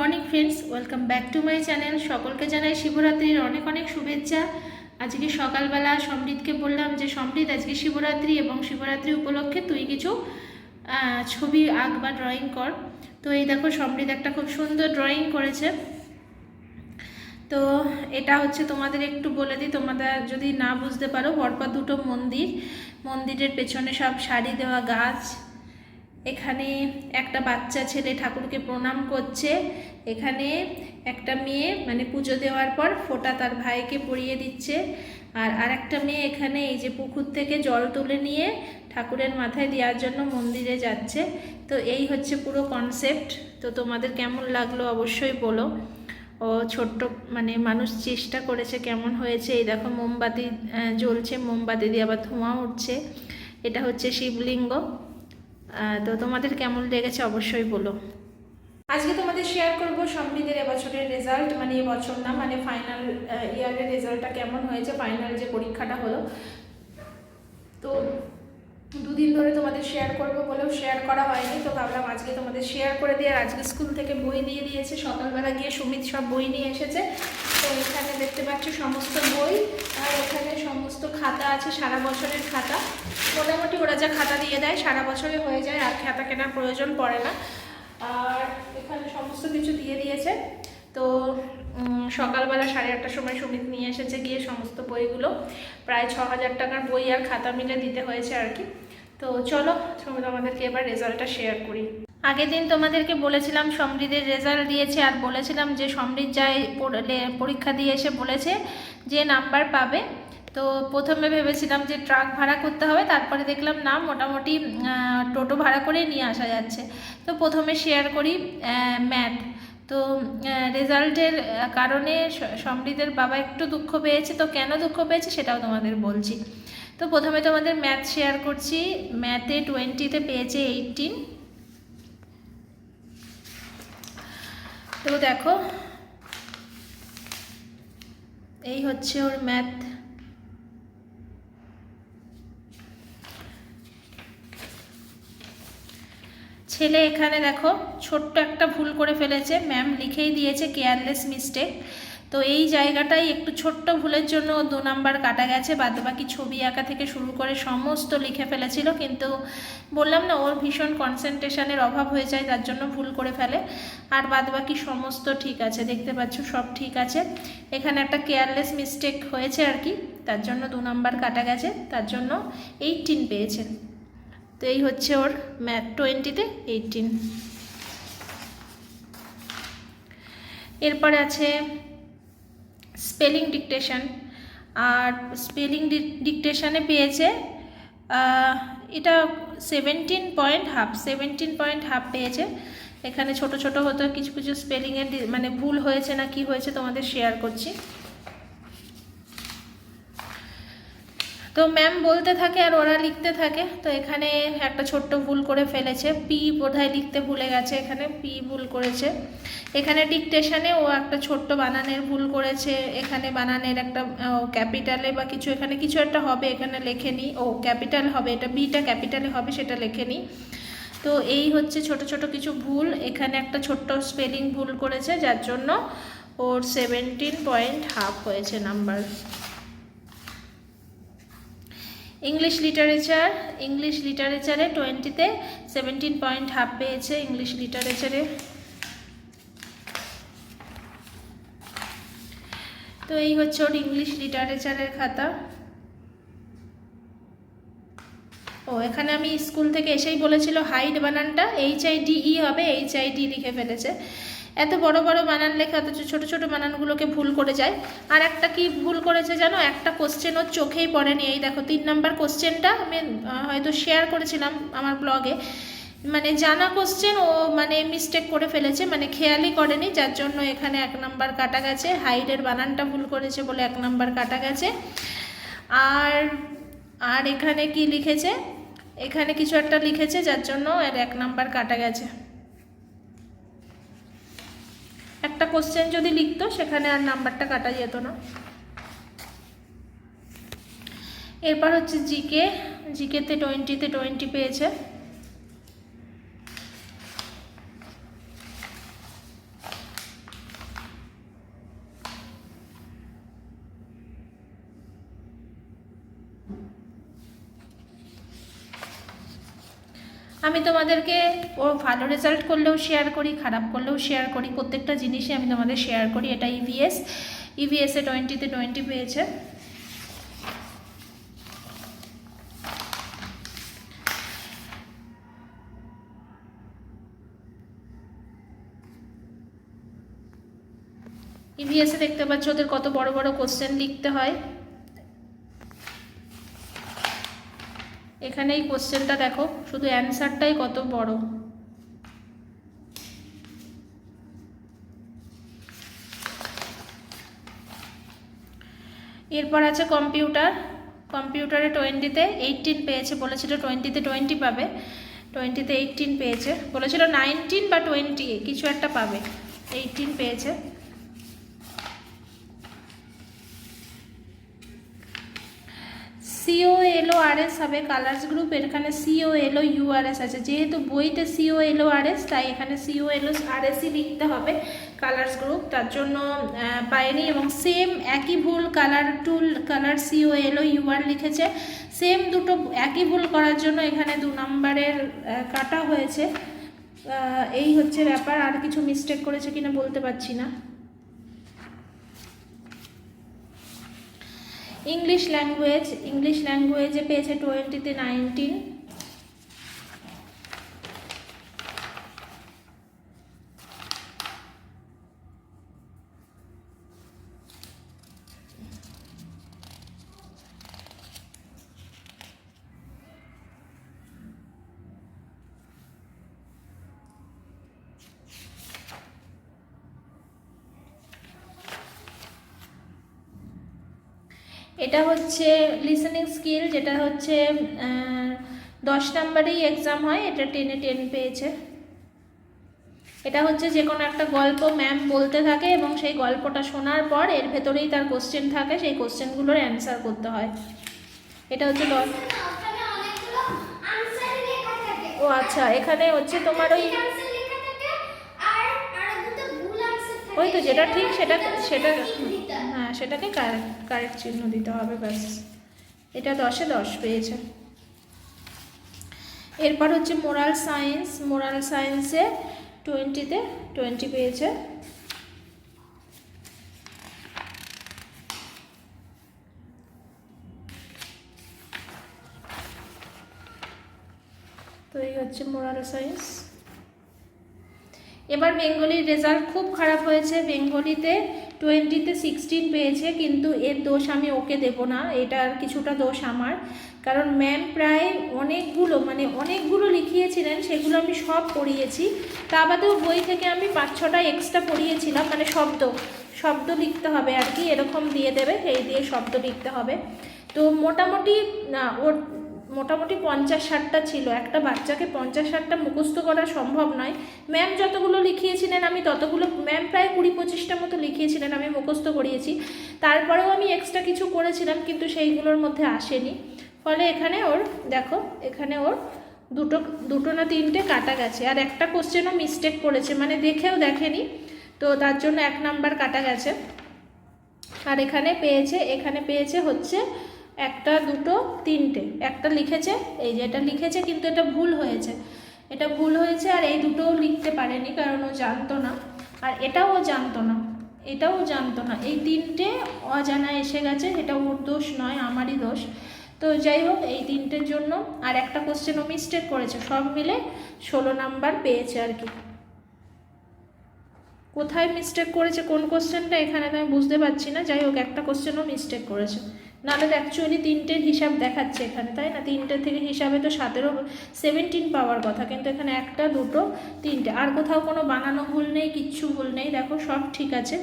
Morning friends, welcome back to my channel. সকলকে জানাই শিবরাত্রির অনেক অনেক শুভেচ্ছা। আজকে সকালবেলা সমৃদ্ধকে বললাম যে সমৃদ্ধ আজকে শিবরাত্রি এবং শিবরাত্রি উপলক্ষে তুই কিছু ছবি আঁক বা ড্রয়িং কর। তো এই দেখো সমৃদ্ধ একটা খুব সুন্দর ড্রয়িং করেছে। তো এটা হচ্ছে তোমাদের একটু বলে দিই তোমাদের যদি না বুঝতে পারো, পরপর দুটো মন্দির। মন্দিরের পেছনে সব শাড়ি দেওয়া গাছ। এখানে একটা বাচ্চা ছেলে ঠাকুরকে প্রণাম করছে। এখানে একটা মেয়ে মানে পুজো দেওয়ার পর ফোঁটা তার ভাইকে পরিয়ে দিচ্ছে। আর আরেকটা মেয়ে এখানে এই যে পুকুর থেকে জল তুলে নিয়ে ঠাকুরের মাথায় দেওয়ার জন্য মন্দিরে যাচ্ছে। তো এই হচ্ছে পুরো কনসেপ্ট তো তোমাদের কেমন লাগল অবশ্যই বলো। ও ছোট্ট মানে মানুষ চেষ্টা করেছে কেমন হয়েছে। এই দেখো মোমবাতি জ্বলছে, মোমবাতি দিয়ে আবার ধোঁয়া উঠছে। এটা হচ্ছে শিবলিঙ্গ। তো তোমাদের কেমন লেগেছে অবশ্যই বলো। আজকে তোমাদের শেয়ার করব সমৃদ্ধের এবছরের রেজাল্ট মানে এবছর না মানে ফাইনাল ইয়ারের রেজাল্টটা কেমন হয়েছে ফাইনাল যে পরীক্ষাটা হলো। তো দুদিন ধরে তোমাদের শেয়ার করব বলেও শেয়ার করা হয়নি, তো ভাবলাম আজকে তোমাদের শেয়ার করে দিয়ে আজকে স্কুল থেকে বই দিয়ে দিয়েছে সকালবেলা গিয়ে সুমিত সব বই নিয়ে এসেছে। তো এখানে দেখতে পাচ্ছ সমস্ত বই, আর এখানে সমস্ত খাতা আছে, সারা বছরের খাতা। মোটামুটি খাতা দিয়ে দেয়, সারা বছরে হয়ে যায়, আর খাতা কেনার প্রয়োজন পড়ে না। আর এখানে সমস্ত কিছু দিয়ে দিয়েছে। তো সকালবেলা সাড়ে আটটার সময় সুমিত নিয়ে এসেছে গিয়ে সমস্ত বইগুলো। প্রায় ছ হাজার টাকার বই আর খাতা মিলে দিতে হয়েছে আর কি। তো চলো, সুমিত আমাদেরকে এবার রেজাল্টটা শেয়ার করি। আগের দিন তোমাদেরকে বলেছিলাম সমৃদ্ধের রেজাল্ট দিয়েছে, আর বলেছিলাম যে সমৃদ্ধ পড়লে- পরীক্ষা দিয়ে এসে বলেছে যে নাম্বার পাবে। তো প্রথমে ভেবেছিলাম যে ট্রাক ভাড়া করতে হবে, তারপরে দেখলাম না, মোটামুটি টোটো ভাড়া করেই নিয়ে আসা যাচ্ছে। তো প্রথমে শেয়ার করি ম্যাথ তো রেজাল্টের কারণে সমৃদ্ধের বাবা একটু দুঃখ পেয়েছে। তো কেন দুঃখ পেয়েছে সেটাও তোমাদের বলছি। তো প্রথমে তোমাদের ম্যাথ শেয়ার করছি। ম্যাথে টোয়েন্টিতে পেয়েছে এইটিন তো দেখো, এই হচ্ছে ওর ম্যাথ ছেলে এখানে দেখো, ছোট্ট একটা ভুল করে ফেলেছে। ম্যাম লিখেই দিয়েছে কেয়ারলেস মিস্টেক তো এই জায়গাটাই একটু ছোট্ট ভুলের জন্য দু নাম্বার কাটা গেছে। বাদ বাকি ছবি আঁকা থেকে শুরু করে সমস্ত লিখে ফেলেছিল, কিন্তু বললাম না, ওর ভীষণ কনসেন্ট্রেশনের অভাব হয়ে যায়, তার জন্য ভুল করে ফেলে। আর বাদ বাকি সমস্ত ঠিক আছে, দেখতে পাচ্ছ সব ঠিক আছে। এখানে একটা কেয়ারলেস মিস্টেক হয়েছে আর কি, তার জন্য দু নাম্বার কাটা গেছে, তার জন্য এইটিন পেয়েছে। তো এই হচ্ছে ওর ম্যাথ টোয়েন্টিতে এইটিন। এরপরে আছে স্পেলিং ডিকটেশন। আর স্পেলিং ডিকটেশনে পেয়েছে এটা seventeen point half, seventeen point half পেয়েছে। এখানে ছোট ছোট হতো, কিছু কিছু স্পেলিংয়ের মানে ভুল হয়েছে না কি হয়েছে তোমাদের শেয়ার করছি। তো ম্যাম বলতে থাকে আর ওরা লিখতে থাকে। তো এখানে একটা ছোট্ট ভুল করে ফেলেছে। পি বোধহয় লিখতে ভুলে গেছে এখানে। পি ভুল করেছে। এখানে ডিকটেশনে ও একটা ছোট্ট বানানের ভুল করেছে। এখানে বানানের একটা ক্যাপিটালে বা কিছু, এখানে কিছু একটা হবে, এখানে লেখেনি ও ক্যাপিটাল হবে, এটা বিটা ক্যাপিটালে হবে, সেটা লেখেনি তো এই হচ্ছে ছোট ছোট কিছু ভুল। এখানে একটা ছোট্ট স্পেলিং ভুল করেছে, যার জন্য ওর সেভেন্টিন পয়েন্ট হাফ হয়েছে নাম্বার ইংলিশ লিটারেচার ইংলিশ লিটারেচারে টোয়েন্টিতে সেভেন্টিন পয়েন্ট হাফ পেয়েছে ইংলিশ লিটারেচারে তো এই হচ্ছে ওর ইংলিশ লিটারেচারের খাতা। ও, এখানে আমি স্কুল থেকে এসেই বলেছিল হাইড বানানটা এইচ আই ই হবে এইচ আই লিখে ফেলেছে। এত বড় বড় বানান লেখা অথচ ছোট ছোট বানানগুলোকে ভুল করে যায়। আর একটা কি ভুল করেছে জানো? একটা কোশ্চেন ওর চোখেই পড়েনি। এই দেখো, তিন নাম্বার কোশ্চেনটা আমি হয়তো শেয়ার করেছিলাম আমার ব্লগে মানে জানা কোশ্চেন ও মানে মিস্টেক করে ফেলেছে মানে খেয়ালই করেনি। যার জন্য এখানে এক নাম্বার কাটা গেছে। হাইডের বানানটা ভুল করেছে বলে এক নাম্বার কাটা গেছে। আর আর এখানে কি লিখেছে? এখানে কিছু একটা লিখেছে, যার জন্য এর এক নাম্বার কাটা গেছে। একটা কোশ্চেন যদি লিখতো, সেখানে আর নাম্বারটা কাটা যেত না। এরপর হচ্ছে জিকে জিকেতে টোয়েন্টিতে টোয়েন্টি পেয়েছে। আমি তোমাদেরকে ও ভালো রেজাল্ট করলেও শেয়ার করি, খারাপ করলেও শেয়ার করি, প্রত্যেকটা জিনিসই আমি তোমাদের শেয়ার করি। এটা E ইভিএস ইভিএসে টোয়েন্টিতে টোয়েন্টি পেয়েছে। ইভিএসে দেখতে পাচ্ছ ওদের কত বড় বড় কোশ্চেন লিখতে হয়। এখানে এই কোশ্চেনটা দেখো, শুধু অ্যান্সারটাই কত বড়? এরপর আছে কম্পিউটার। কম্পিউটারে টোয়েন্টিতে এইটিন পেয়েছে, বলেছিল টোয়েন্টিতে টোয়েন্টি পাবে, টোয়েন্টিতে এইটিন পেয়েছে, বলেছিল নাইনটিন বা টোয়েন্টি কিছু একটা পাবে এইটিন পেয়েছে। সিও এস হবে কালার্স গ্রুপ এখানে C O L O U R S আছে। যেহেতু বইতে সিও এলো আর তাই এখানে সিও এলো আর এসই লিখতে হবে কালার্স গ্রুপ তার জন্য পায়নি এবং সেম একই ভুল কালার টুল colour C O L O U R লিখেছে। সেম দুটো একই ভুল করার জন্য এখানে দু নম্বরের কাটা হয়েছে। এই হচ্ছে ব্যাপার। আর কিছু মিস্টেক করেছে কিনা বলতে পারছি না। ইংলিশ ল্যাঙ্গুয়েজ ইংলিশ ল্যাঙ্গুয়েজে পেয়েছে টোয়েন্টিতে নাইনটিন এটা হচ্ছে লিসেনিং স্কিল যেটা হচ্ছে দশ নম্বরেই এক্সাম হয় এটা টেনে টেন পেয়েছে। এটা হচ্ছে যে কোনো একটা গল্প ম্যাম বলতে থাকে এবং সেই গল্পটা শোনার পর এর ভেতরেই তার কোশ্চেন থাকে সেই কোশ্চেনগুলোর অ্যান্সার করতে হয়। এটা হচ্ছে থাকে। ও আচ্ছা এখানে হচ্ছে তোমার ওই ওই তো যেটা ঠিক সেটা সেটা সেটাকে কারেক্ট কারেক্ট চিহ্ন দিতে হবে ব্যাস। এটা দশে দশ পেয়েছে। এরপর হচ্ছে মোরাল সায়েন্স। মোরাল সায়েন্সে টোয়েন্টিতে টোয়েন্টি পেয়েছে। তো এই হচ্ছে মোরাল সায়েন্স। এবার বেঙ্গলির রেজাল্ট খুব খারাপ হয়েছে। বেঙ্গলিতে টোয়েন্টিতে সিক্সটিন পেয়েছে, কিন্তু এর দোষ আমি ওকে দেব না, এটার কিছুটা দোষ আমার। কারণ ম্যাম প্রায় অনেকগুলো মানে অনেকগুলো লিখিয়েছিলেন, সেগুলো আমি সব পড়িয়েছি। তা বাদেও বই থেকে আমি পাঁচ ছটা এক্সট্রা পড়িয়েছিলাম মানে শব্দ শব্দ লিখতে হবে আর কি, এরকম দিয়ে দেবে সেই দিয়ে শব্দ লিখতে হবে। তো মোটামুটি, না, ওর মোটামুটি পঞ্চাশ ষাটটা ছিল। একটা বাচ্চাকে পঞ্চাশ ষাটটা মুখস্থ করা সম্ভব নয়। ম্যাম যতগুলো লিখিয়েছিলেন, আমি ততগুলো ম্যাম প্রায় কুড়ি পঁচিশটা মতো লিখিয়েছিলেন, আমি মুখস্থ করিয়েছি। তারপরেও আমি এক্সট্রা কিছু করেছিলাম, কিন্তু সেইগুলোর মধ্যে আসেনি। ফলে এখানে ওর, দেখো, এখানে ওর দুটো দুটো না তিনটে কাটা গেছে। আর একটা কোশ্চেনও মিস্টেক করেছে মানে দেখেও দেখেনি। তো তার জন্য এক নাম্বার কাটা গেছে। আর এখানে পেয়েছে এখানে পেয়েছে হচ্ছে একটা, দুটো, তিনটে। একটা লিখেছে, এই যে এটা লিখেছে, কিন্তু এটা ভুল হয়েছে। এটা ভুল হয়েছে আর এই দুটোও লিখতে পারেনি, কারণ ও জানতো না। আর এটাও ও জানতো না। এটাও জানতো না। এই তিনটে অজানা এসে গেছে, এটা ওর দোষ নয়, আমারই দোষ। তো যাই হোক, এই তিনটের জন্য আর একটা কোশ্চেনও মিস্টেক করেছে। সব মিলে ষোলো নাম্বার পেয়েছে আর কি। কোথায় মিস্টেক করেছে? কোন কোশ্চেনটা এখানে তো আমি বুঝতে পারছি না। যাই হোক, একটা কোশ্চেনও মিস্টেক করেছে। নাহলে অ্যাকচুয়ালি তিনটের হিসাব দেখাচ্ছে এখানে, তাই না? তিনটে থেকে হিসাবে তো সতেরো সেভেন্টিন পাওয়ার কথা, কিন্তু এখানে একটা, দুটো, তিনটে। আর কোথাও কোনো বানানো ভুল নেই, কিচ্ছু ভুল নেই, দেখো সব ঠিক আছে।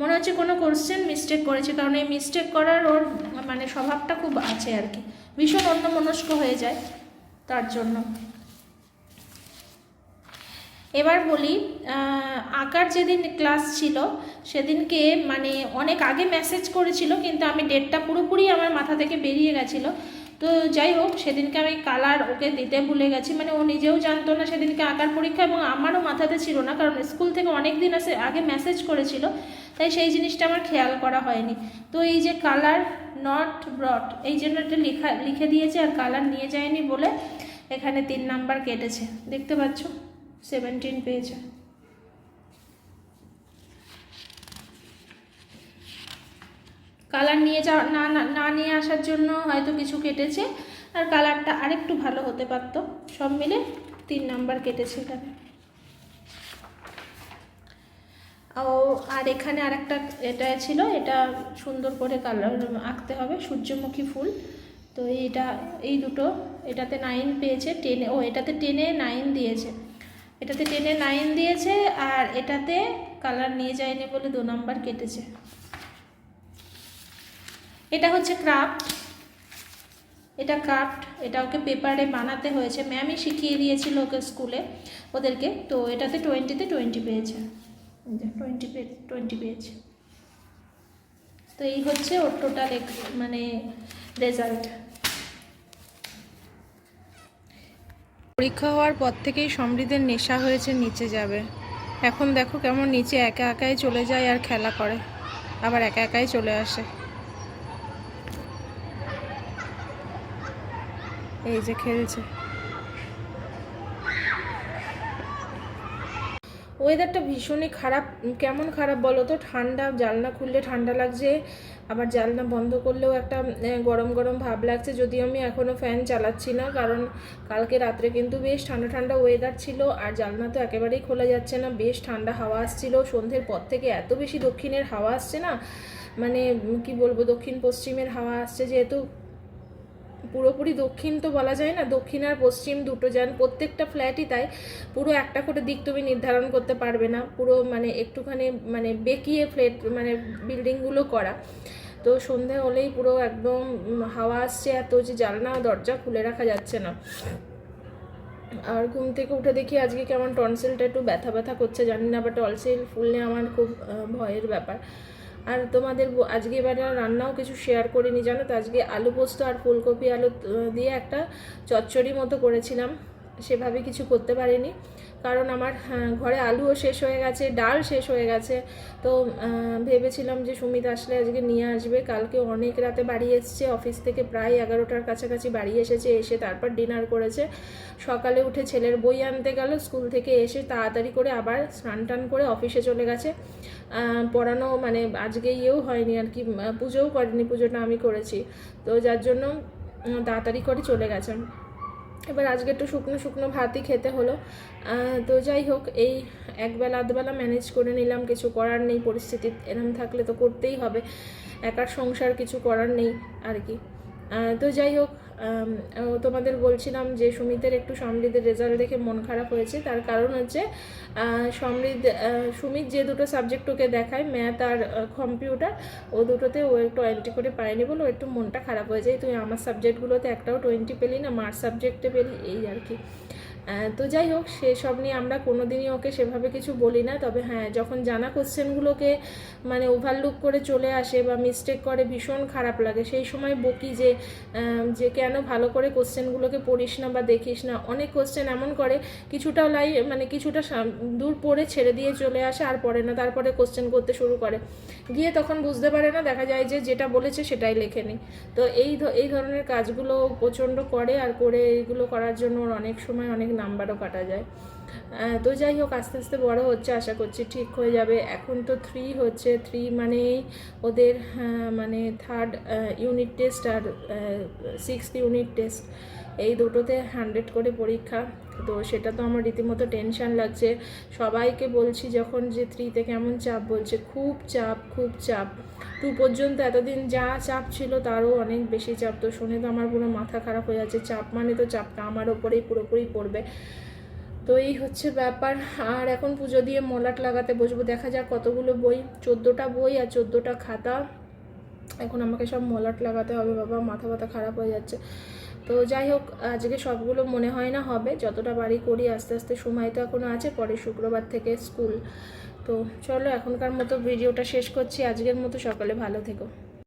মনে হচ্ছে কোনো কোশ্চেন মিস্টেক করেছে, কারণ এই মিস্টেক করার ওর মানে স্বভাবটা খুব আছে আর কি। ভীষণ অন্যমনস্ক হয়ে যায় তার জন্য। এবার বলি আঁকার যেদিন ক্লাস ছিল, সেদিনকে মানে অনেক আগে মেসেজ করেছিল, কিন্তু আমি ডেটটা পুরোপুরি আমার মাথা থেকে বেরিয়ে গেছিল। তো যাই হোক, সেদিনকে আমি কালার ওকে দিতে ভুলে গেছি। মানে ও নিজেও জানতো না সেদিনকে আঁকার পরীক্ষা এবং আমারও মাথাতে ছিল না, কারণ স্কুল থেকে অনেক দিন আসে আগে মেসেজ করেছিল, তাই সেই জিনিসটা আমার খেয়াল করা হয়নি। তো এই যে কালার নট ব্রট এই জন্য এটা লেখা, লিখে দিয়েছে আর কালার নিয়ে যায়নি বলে এখানে তিন নাম্বার কেটেছে। দেখতে পাচ্ছ? সেভেন্টিন পেয়েছে কালার নিয়ে যাওয়া না না নিয়ে আসার জন্য হয়তো কিছু কেটেছে। আর কালারটা আরেকটু ভালো হতে পারতো। সব মিলে তিন নাম্বার কেটেছে এখানে। ও, আর এখানে আরেকটা এটা ছিল, এটা সুন্দর করে কালার আঁকতে হবে, সূর্যমুখী ফুল। তো এইটা এই দুটো, এটাতে নাইন পেয়েছে টেনে ও, এটাতে টেনে নাইন দিয়েছে। এটাতে টেনে নাইন দিয়েছে আর এটাতে কালার নিয়ে যায়নি বলে দু নম্বর কেটেছে। এটা হচ্ছে ক্রাফট এটা ক্রাফট এটা ওকে পেপারে বানাতে হয়েছে। ম্যামই শিখিয়ে দিয়েছিল ওকে স্কুলে ওদেরকে। তো এটাতে টোয়েন্টিতে টোয়েন্টি পেয়েছে। টোয়েন্টি পে টোয়েন্টি পেয়েছে। তো এই হচ্ছে ওর টোটাল মানে রেজাল্ট পরীক্ষা হওয়ার পর থেকেই সমৃদ্ধের নেশা হয়েছে, নিচে যাবে। এখন দেখো কেমন নিচে একা একাই চলে যায় আর খেলা করে। আবার একা একাই চলে আসে। এই যে খেলছে। ওয়েদারটা ভীষণই খারাপ। কেমন খারাপ বলো তো? ঠান্ডা, জানলা খুললে ঠান্ডা লাগছে। আবার জানলা বন্ধ করলেও একটা গরম গরম ভাব লাগছে। যদি আমি এখনও ফ্যান চালাচ্ছি না, কারণ কালকে রাত্রে কিন্তু বেশ ঠান্ডা ঠান্ডা ওয়েদার ছিল, আর জানলা তো একেবারেই খোলা যাচ্ছে না। বেশ ঠান্ডা হাওয়া আসছিল, সন্ধ্যের পর থেকে এত বেশি দক্ষিণের হাওয়া আসছে না মানে কি বলব দক্ষিণ পশ্চিমের হাওয়া আসছে, যেহেতু পুরোপুরি দক্ষিণ তো বলা যায় না, দক্ষিণ আর পশ্চিম দুটো যান, প্রত্যেকটা ফ্ল্যাটই তাই, পুরো একটা করে দিক তুমি নির্ধারণ করতে পারবে না, পুরো মানে একটুখানি মানে বেঁকিয়ে ফ্ল্যাট মানে বিল্ডিংগুলো করা। তো সন্ধে হলেই পুরো একদম হাওয়া আসছে এত যে জানলা, দরজা খুলে রাখা যাচ্ছে না। আর ঘুম থেকে উঠে দেখি আজকে কেমন টনসিলটা একটু ব্যথা ব্যথা করছে, জানি না বাট টনসিল ফুললে আমার খুব ভয়ের ব্যাপার। আর তোমাদের আজকে এবারে রান্নাও কিছু শেয়ার করিনি, জানো তো? আজকে আলু পোস্ত আর ফুলকপি আলু দিয়ে একটা চচ্চড়ি মতো করেছিলাম। সেভাবে কিছু করতে পারিনি। কারণ আমার হ্যাঁ, ঘরে আলুও শেষ হয়ে গেছে ডাল শেষ হয়ে গেছে। তো ভেবেছিলাম যে সুমিত আসলে আজকে নিয়ে আসবে। কালকে অনেক রাতে বাড়ি এসছে অফিস থেকে প্রায় এগারোটার কাছাকাছি বাড়ি এসেছে এসে তারপর ডিনার করেছে। সকালে উঠে ছেলের বই আনতে গেল স্কুল থেকে এসে তাড়াতাড়ি করে আবার স্নান টান করে অফিসে চলে গেছে। পড়ানো মানে আজকে ইয়েও হয়নি আর কি পুজোও করেনি পুজোটা আমি করেছি। তো যার জন্য তাড়াতাড়ি করে চলে গেছে। এবার আজকে একটু শুকনো শুকনো ভাতই খেতে হলো। তো যাই হোক, এই একবেলা আধবেলা ম্যানেজ করে নিলাম, কিছু করার নেই, পরিস্থিতি এরম থাকলে তো করতেই হবে। একার সংসার কিছু করার নেই আর কি। তো যাই হোক তোমাদের বলছিলাম যে সুমিতের একটু সমৃদ্ধের রেজাল্ট দেখে মন খারাপ হয়েছে। তার কারণ হচ্ছে সমৃদ্ধ সুমিত যে দুটো সাবজেক্ট ওকে দেখায় ম্যাথ আর কম্পিউটার ও দুটোতে ও একটু টোয়েন্টি করে পায়নি বলে ও একটু মনটা খারাপ হয়ে যায়। তুই আমার সাবজেক্টগুলোতে একটাও টোয়েন্টি পেলি না, মার সাবজেক্টে পেলি, এই আর কি। তো যাই হোক সেসব নিয়ে আমরা কোনোদিনই ওকে সেভাবে কিছু বলি না। তবে হ্যাঁ যখন জানা কোশ্চেনগুলোকে মানে ওভারলুক করে চলে আসে বা মিস্টেক করে, ভীষণ খারাপ লাগে। সেই সময় বকি যে যে কেন ভালো করে কোশ্চেনগুলোকে পড়িস না বা দেখিস না। অনেক কোশ্চেন এমন করে, কিছুটা লাই মানে কিছুটা দূর পড়ে ছেড়ে দিয়ে চলে আসে, আর পড়ে না। তারপরে কোশ্চেন করতে শুরু করে। গিয়ে তখন বুঝতে পারে না, দেখা যায় যে যেটা বলেছে সেটাই লেখে লেখেনি তো এই এই ধরনের কাজগুলো প্রচণ্ড করে, আর করে এইগুলো করার জন্য ওর অনেক সময় অনেক নাম্বারও কাটা যায়। তো যাই হোক, আস্তে আস্তে বড় হচ্ছে, আশা করছি ঠিক হয়ে যাবে। এখন তো থ্রি হচ্ছে থ্রি মানেই ওদের মানে থার্ড ইউনিট টেস্ট আর সিক্স ইউনিট টেস্ট এই দুটোতে হান্ড্রেড করে পরীক্ষা। তো সেটা তো আমার রীতিমতো টেনশন লাগছে। সবাইকে বলছি যখন যে থ্রিতে কেমন চাপ, বলছে খুব চাপ খুব চাপ। টু পর্যন্ত এতদিন যা চাপ ছিল তারও অনেক বেশি চাপ। তো শুনে তো আমার পুরো মাথা খারাপ হয়ে যাচ্ছে। চাপ মানে তো চাপটা আমার ওপরেই পুরোপুরি পড়বে। তো এই হচ্ছে ব্যাপার। আর এখন পুজো দিয়ে মলাট লাগাতে বসবো। দেখা যাক কতগুলো বই। চোদ্দোটা বই আর চোদ্দোটা খাতা। এখন আমাকে সব মলাট লাগাতে হবে। বাবা, মাথা ব্যথা খারাপ হয়ে যাচ্ছে। তো যাই হোক, আজকে সবগুলো মনে হয় না হবে। যতটা বাড়ি করি, আস্তে আস্তে সময় তো এখনও আছে, পরে শুক্রবার থেকে স্কুল। তো চলো, এখনকার মতো ভিডিওটা শেষ করছি। আজকের মতো সকালে ভালো থেকো।